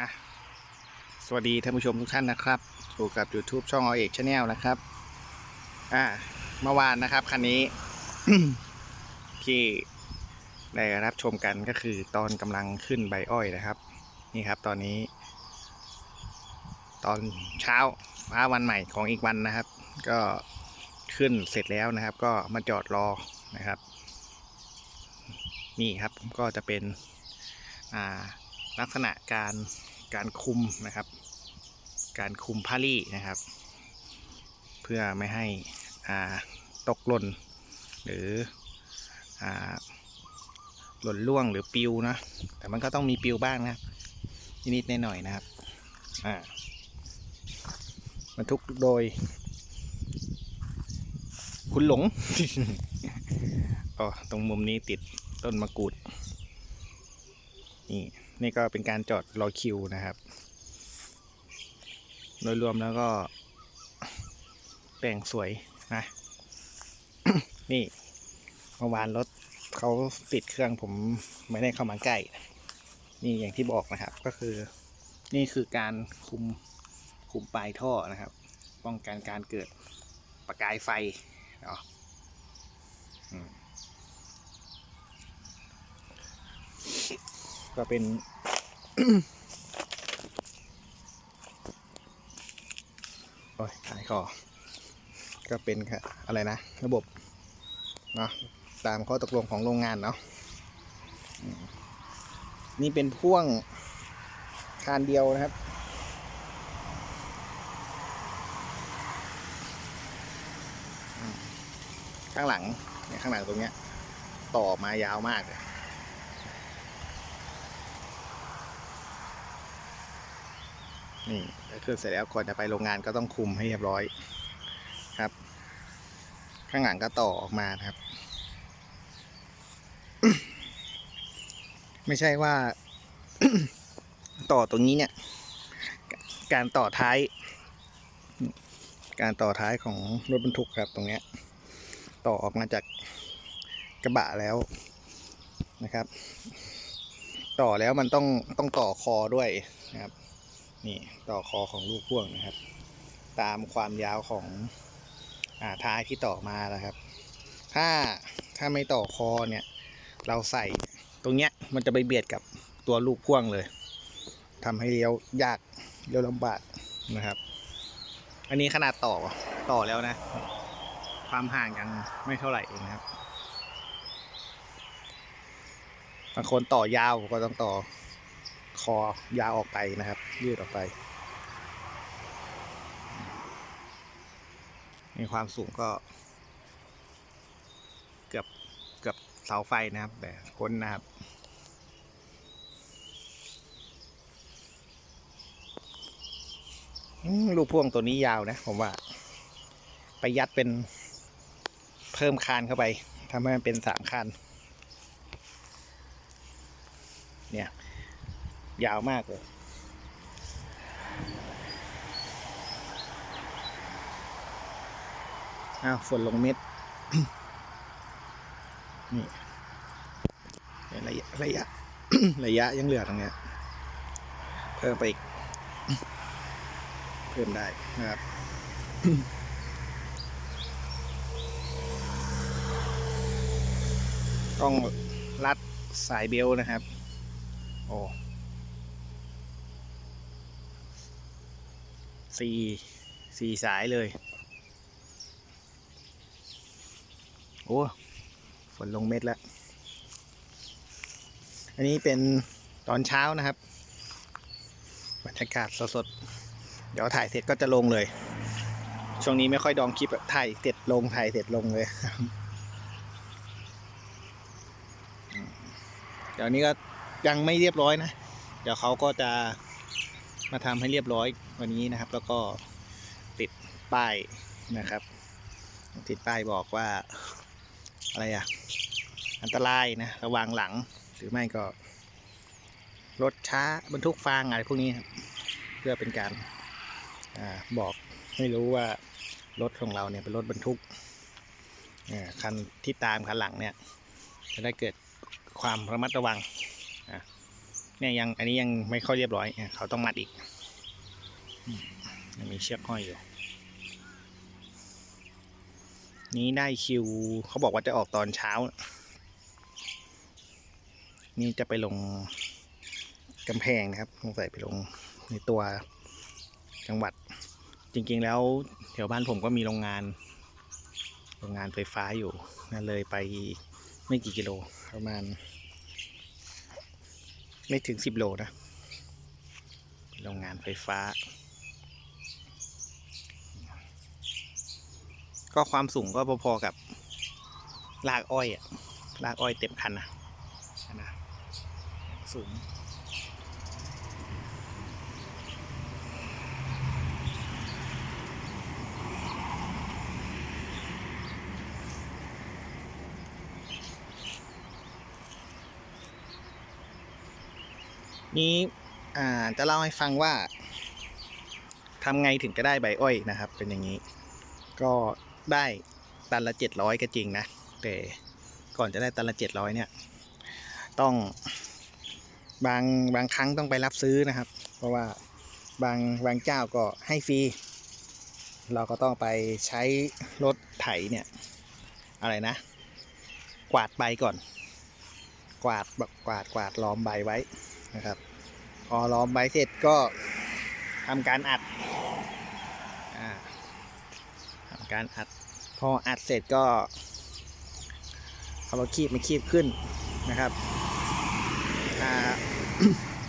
อะสวัสดีท่านผู้ชมทุกท่านนะครับอยู่กับ YouTube ช่องอเอกชาแนลนะครับ อ่าเมื่อวานนะครับคันนี้ ที่ได้รับชมกันก็คือตอนกำลังขึ้นใบอ้อยนะครับ นี่ครับตอนนี้ ตอนเช้าฟ้าวันใหม่ของอีกวันนะครับ ก็ขึ้นเสร็จแล้วนะครับ ก็มาจอดรอนะครับ นี่ครับก็จะเป็นอ่า ลักษณะการการคุมนะครับ การคุมผ้าลี่นะครับ เพื่อไม่ให้อ่าตกหล่นหรืออ่าหล่นล่วงหรือปิวนะ แต่มันก็ต้องมีปิวบ้างนะครับนิดๆหน่อยๆนะครับอ่าบรรทุกโดย คุณหลงอ๋อตรงมุมนี้ติดต้นมะกรูดนี่ นี่ก็เป็นการจอดรอคิวนะครับ โดยรวมแล้วก็แต่งสวยนะ นี่เมื่อวานรถเขาติดเครื่องผมไม่ได้เข้ามาใกล้ นี่อย่างที่บอกนะครับก็คือ นี่คือการคุมคุมปลายท่อนะครับ ป้องกันการเกิดประกายไฟเนาะอืม ก็เป็น โอ้ยขายคอก็เป็นค่ะอะไรนะ ระบบเนาะตามข้อตกลงของโรงงานเนาะนี่เป็นพ่วงคานเดียวนะครับ ข้างหลังเนี่ยข้างหลังตรงเนี้ย ต่อมายาวมากเลย นี่ถ้าขึ้นเสร็จแล้วก่อนจะไปโรงงานก็ต้องคุมให้เรียบร้อยครับ ข้างหลังก็ต่อออกมาครับ ไม่ใช่ว่า ต่อตรงนี้เนี่ย การต่อท้าย การต่อท้ายของรถบรรทุกครับ ตรงเนี้ย ต่อออกมาจากกระบะแล้วนะครับ ต่อแล้วมันต้องต้องต่อคอด้วยนะครับ นี่ต่อคอของลูกพ่วงนะครับ ตามความยาวของอาท้ายที่ต่อมานะครับ ถ้าถ้าไม่ต่อคอเนี่ย เราใส่ตรงเนี้ยมันจะไปเบียดกับตัวลูกพ่วงเลยทำให้เลี้ยวยากเลี้ยวลำบากนะครับ อันนี้ขนาดต่อต่อแล้วนะ ความห่างยังไม่เท่าไหร่เองนะครับบางคนต่อยาวก็ต้องต่อคอยาวออกไปนะครับ ยืดออกไปในความสูงก็ เกือบเกือบเสาไฟนะครับ แต่พ้นนะครับลูกพ่วงตัวนี้ยาวนะ ผมว่า ไปยัดเป็นเพิ่มคานเข้าไปทำให้มันเป็นสามคานเนี่ย ยาวมากเลย อ้าวฝนลงเม็ด นี่ระยะระยะระยะยังเหลือตรงเนี้ย เพิ่มไปอีก เพิ่มได้นะครับต้องรัดสายเบลนะครับ โอ้สี่สี่สายเลย โอ้ฝนลงเม็ดแล้ว อันนี้เป็นตอนเช้านะครับบรรยากาศสดๆ เดี๋ยวถ่ายเสร็จก็จะลงเลย ช่วงนี้ไม่ค่อยดองคลิปถ่ายเสร็จลงถ่ายเสร็จลงเลย เดี๋ยวนี้ก็ยังไม่เรียบร้อยนะ เดี๋ยวเขาก็จะมาทำให้เรียบร้อยวันนี้นะครับ แล้วก็ติดป้ายนะครับ ติดป้ายบอกว่า อะไรอะอันตรายนะ ระวังหลัง หรือไม่ก็ รถช้าบรรทุกฟางอะไรพวกนี้ครับ เพื่อเป็นการอาบอกให้รู้ว่ารถของเราเนี่ยเป็นรถบรรทุกคันที่ตามคันหลังเนี่ย จะได้เกิดความระมัดระวังเนี่ยยังอันนี้ยังไม่ค่อยเรียบร้อย เขาต้องมัดอีกมีเชือกห้อยอยู่ นี้ได้คิว เขาบอกว่าจะออกตอนเช้า นี่จะไปลงกำแพงนะครับสงสัยไปลงในตัวจังหวัด จริงๆแล้วแถวบ้านผมก็มีโรงงาน โรงงานไฟฟ้าอยู่นั่นเลยไปไม่กี่กิโลประมาณ ไม่ถึงสิบโลนะโรงงานไฟฟ้า ก็ความสูงก็พอๆกับลากอ้อยอะลากอ้อยเต็มคันนะนะสูงนี้อ่าจะเล่าให้ฟังว่าทำไงถึงจะได้ใบอ้อยนะครับ เป็นอย่างนี้ ก็ ได้ตันละเจ็ดร้อยก็จริงนะ แต่ก่อนจะได้ตันละเจ็ดร้อยเนี่ย ต้องบางบางครั้งต้องไปรับซื้อนะครับ เพราะว่าบางบางเจ้าก็ให้ฟรี เราก็ต้องไปใช้รถไถเนี่ย อะไรนะ กวาดใบก่อน กวาดแบบกวาดกวาดล้อมใบไว้นะครับ พอล้อมใบเสร็จก็ทำการอัดอ่าทำ การอัด พออัดเสร็จก็ เอารถคีบมาคีบขึ้นนะครับ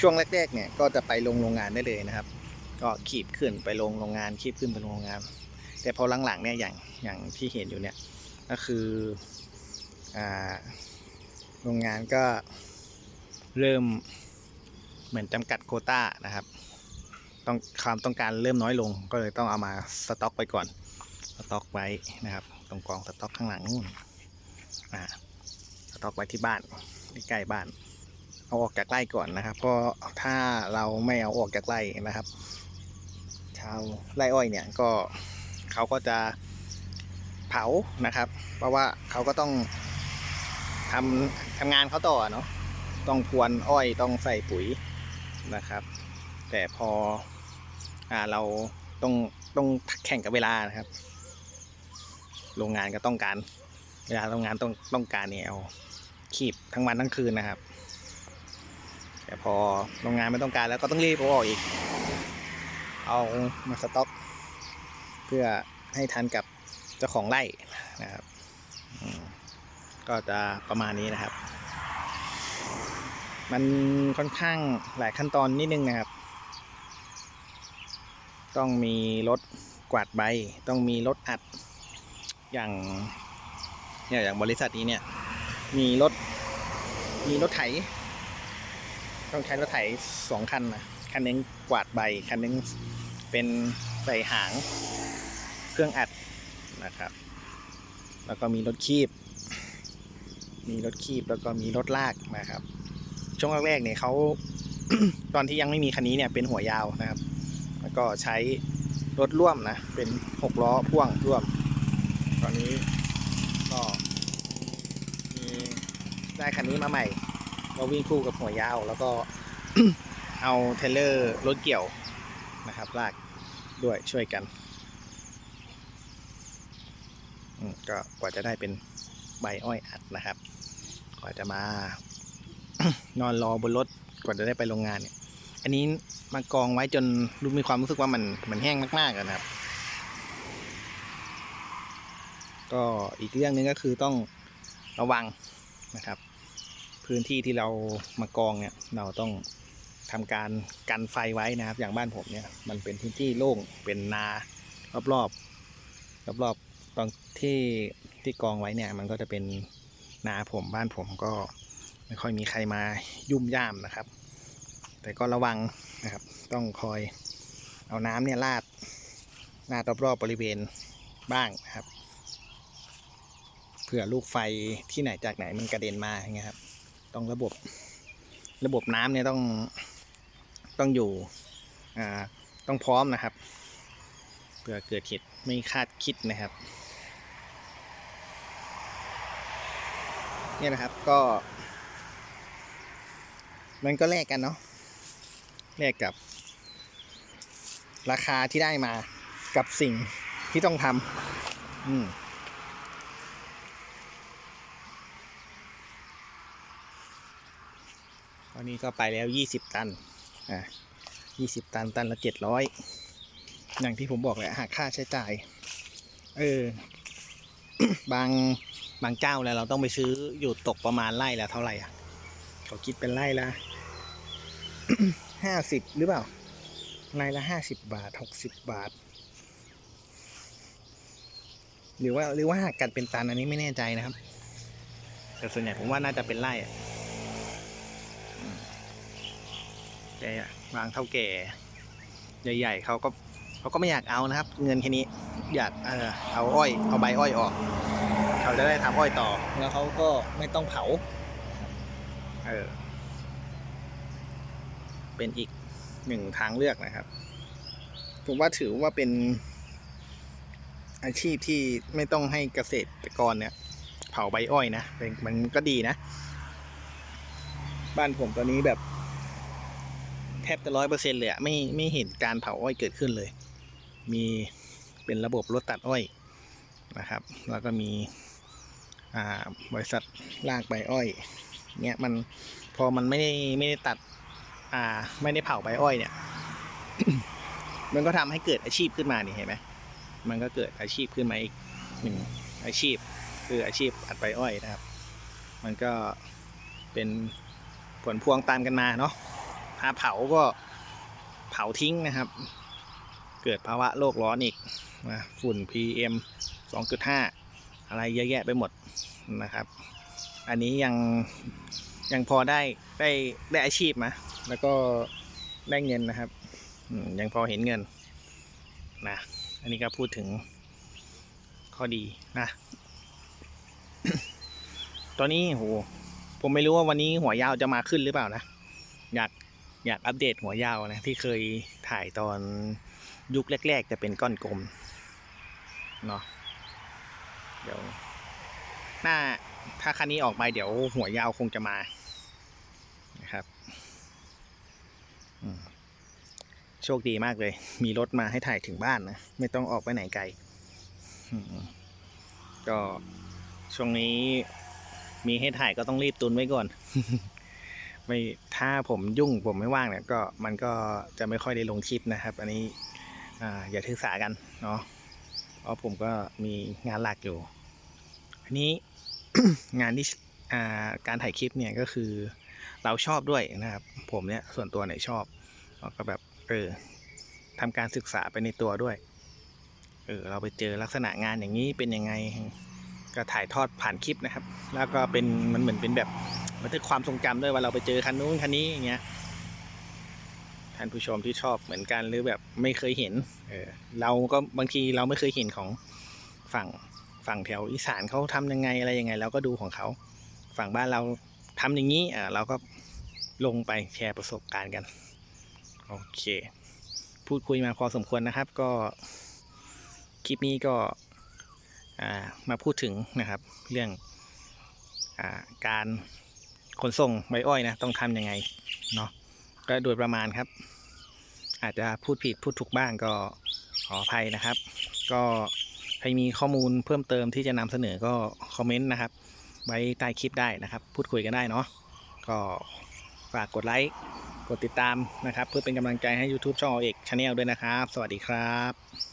ช่วงแรกๆเนี่ยก็จะไปลงโรงงานได้เลยนะครับ ก็ขีบขึ้นไปลงโรงงานคีบขึ้นไปลงโรงงาน แต่พอหลังๆเนี่ยอย่างอย่างที่เห็นอยู่เนี่ยก็คืออโรงงานก็เริ่มเหมือนจำกัดโคต้านะครับ ต้องความต้องการเริ่มน้อยลงก็เลยต้องเอามาสต็อกไปก่อน ต็อกไว้นะครับ ตรงกองสต็อกข้างหลังนู่นสต็อกไว้ที่บ้านที่ใกล้บ้าน เอาออกจากไร่ก่อนนะครับ เพราะถ้าเราไม่เอาออกจากไร่นะครับ ชาวไร่อ้อยเนี่ยก็เขาก็จะเผานะครับ เพราะว่าเขาก็ต้องทำทำงานเขาต่อเนาะต้องพวนอ้อยต้องใส่ปุ๋ยนะครับ แต่พออเราต้องต้องแข่งกับเวลานะครับ โรงงานก็ต้องการ เวลาโรงงานต้องต้องการเนี่ยเอาขีบทั้งวันทั้งคืนนะครับ แต่พอโรงงานไม่ต้องการแล้วก็ต้องรีบเอาออกอีก เอามาสต็อก เพื่อให้ทันกับเจ้าของไร่นะครับก็จะประมาณนี้นะครับ มันค่อนข้างหลายขั้นตอนนิดนึงนะครับ ต้องมีรถกวาดใบ ต้องมีรถอัด อย่างเนี่ยอย่างบริษัทนี้เนี่ย มีรถ มีรถไถ ต้องใช้รถไถสองคันนะคันหนึงกวาดใบ คันหนึงเป็นใส่หาง เครื่องอัดนะครับ แล้วก็มีรถคีบ มีรถคีบแล้วก็มีรถลากนะครับ ช่วงแรกๆเนี่ยเขาตอนที่ยังไม่มีคันนี้เนี่ยเป็นหัวยาวนะครับ แล้วก็ใช้รถร่วมนะ เป็นหกล้อพ่วงร่วม อนนี้ก็มีได้คันนี้มาใหม่ ก็วิ่งคู่กับหัวยาว แล้วก็เอาเทเลอร์รถเกี่ยวนะครับลากด้วยช่วยกันก็กว่าจะได้เป็นใบอ้อยอัดนะครับ กว่าจะมานอนรอบนรถกว่าจะได้ไปโรงงานเนี่ย อันนี้มากองไว้จนรู้มีความรู้สึกว่ามันมันแห้งมากๆนะครับ ก็อีกเรื่องหนึงก็คือต้องระวังนะครับ พื้นที่ที่เรามากองเนี่ยเราต้องทำการกันไฟไว้นะครับ อย่างบ้านผมเนี่ยมันเป็นพื้นที่โล่งเป็นนารอบๆรอบๆตอนที่ที่กองไว้เนี่ย มันก็จะเป็นนาผมบ้านผมก็ไม่ค่อยมีใครมายุ่มย่ามนะครับ แต่ก็ระวังนะครับ ต้องคอยเอาน้ำเนี่ยราดราดรอบๆบริเวณบ้างนะครับ ผื่อลูกไฟที่ไหนจากไหนมันกระเด็นมาอย่างเงี้ยครับ ต้องระบบระบบน้ำเนี่ยต้องต้องอยู่อ่าต้องพร้อมนะครับเผื่อเกิดเหตุไม่คาดคิดนะครับ เนี่ยนะครับก็ มันก็แลกกันเนาะแลกกับ ราคาที่ได้มากับสิ่งที่ต้องทำอืม วันนี้ก็ไปแล้วยี่สิบตัน อะยี่สิบตันตันละเจ็ดร้อยอย่างที่ผมบอกแหละหักค่าใช้จ่าย เออ บางบางเจ้าแล้วเราต้องไปซื้ออยู่ตกประมาณไร่ละเท่าไหร่อะเขาคิดเป็นไร่ละห้าสิบหรือเปล่าไร่ละห้าสิบบาทหกสิบบาท หรือว่าหรือว่าหักกันเป็นตันอันนี้ไม่แน่ใจนะครับ แต่ส่วนใหญ่ผมว่าน่าจะเป็นไร่อะ แต่บางเท่าแก่ใหญ่ๆเขาก็เขาก็ไม่อยากเอานะครับ เงินแค่นี้อยากเออเอาอ้อยเอาใบอ้อยออกเขาจะได้ทำอ้อยต่อ แล้วเขาก็ไม่ต้องเผาเออเป็นอีกหนึ่งทางเลือกนะครับ ผมว่าถือว่าเป็นอาชีพที่ไม่ต้องให้เกษตรกรเนี่ยเผาใบอ้อยนะมันก็ดีนะ บ้านผมตอนนี้แบบ บจะร้อยเปอร์เซ็นเลยอะไม่ไม่เห็นการเผาอ้อยเกิดขึ้นเลย มีเป็นระบบรถตัดอ้อยนะครับ แล้วก็มีบริษัทลากใบอ้อยเนี่ยมันพอมันไม่ได้ไม่ได้ตัดอ่าไม่ได้เผาใบอ้อยเนี่ย มันก็ทำให้เกิดอาชีพขึ้นมานี่เห็นไหมมันก็เกิดอาชีพขึ้นมาอีกหนึ่งอาชีพ คืออาชีพอัดใบอ้อยนะครับ มันก็เป็นผลพวงตามกันมาเนาะาเผาก็เผาทิ้งนะครับ เกิดภาวะโลกร้อนอีกนะฝุ่น PM 2.5 อะไรเยอะแยะไปหมดนะครับ อันนี้ยังยังพอได้ได้ได้อาชีพมาแล้วก็ได้เงินนะครับ ยังพอเห็นเงินนะ อันนี้ก็พูดถึงข้อดีนะ ตอนนี้โหผมไม่รู้ว่าวันนี้หัวยาวจะมาขึ้นหรือเปล่านะ อยาก อยากอัปเดตหัวยาวนะที่เคยถ่ายตอนยุคแรก ๆ จะเป็นก้อนกลมเนาะเดี๋ยวหน้าถ้าคันนี้ออกไปเดี๋ยวหัวยาวคงจะมานะครับโชคดีมากเลย มีรถมาให้ถ่ายถึงบ้านนะ ไม่ต้องออกไปไหนไกล ก็ช่วงนี้มีให้ถ่ายก็ต้องรีบตุนไว้ก่อน ไม่ถ้าผมยุ่งผมไม่ว่างเนี่ยก็มันก็จะไม่ค่อยได้ลงคลิปนะครับ อันนี้อ่าอย่าถือสากันเนาะเพราะผมก็มีงานหลักอยู่ อันนี้งานที่อ่าการถ่ายคลิปเนี่ยก็คือเราชอบด้วยนะครับ ผมเนี่ยส่วนตัวเนี่ยชอบแล้วก็แบบเออทำการศึกษาไปในตัวด้วย เออเราไปเจอลักษณะงานอย่างนี้เป็นยังไง ก็ถ่ายทอดผ่านคลิปนะครับ แล้วก็เป็นมันเหมือนเป็นแบบ บันทึกความทรงจำด้วยว่าเราไปเจอคันนู้นคันนี้อย่างเงี้ยท่านผู้ชมที่ชอบเหมือนกันหรือแบบไม่เคยเห็น เออเราก็บางทีเราไม่เคยเห็นของฝั่งฝั่งแถวอีสานเขาทำยังไงอะไรยังไงเราก็ดูของเขาฝั่งบ้านเราทำอย่างนี้อ่าเราก็ลงไปแชร์ประสบการณ์กัน โอเค พูดคุยมาพอสมควรนะครับ ก็คลิปนี้ก็มาพูดถึงนะครับ เรื่องอการ ขนส่งใบอ้อยนะต้องทำยังไงเนาะก็โดยประมาณครับ อาจจะพูดผิดพูดถูกบ้างก็ขออภัยนะครับ ก็ใครมีข้อมูลเพิ่มเติมที่จะนำเสนอก็คอมเมนต์นะครับ ไว้ใต้คลิปได้นะครับ พูดคุยกันได้เนาะก็ฝากกดไลค์กดติดตามนะครับ เพื่อเป็นกำลังใจให้ YouTube ช่องเอเอกชาแนลด้วยนะครับ สวัสดีครับ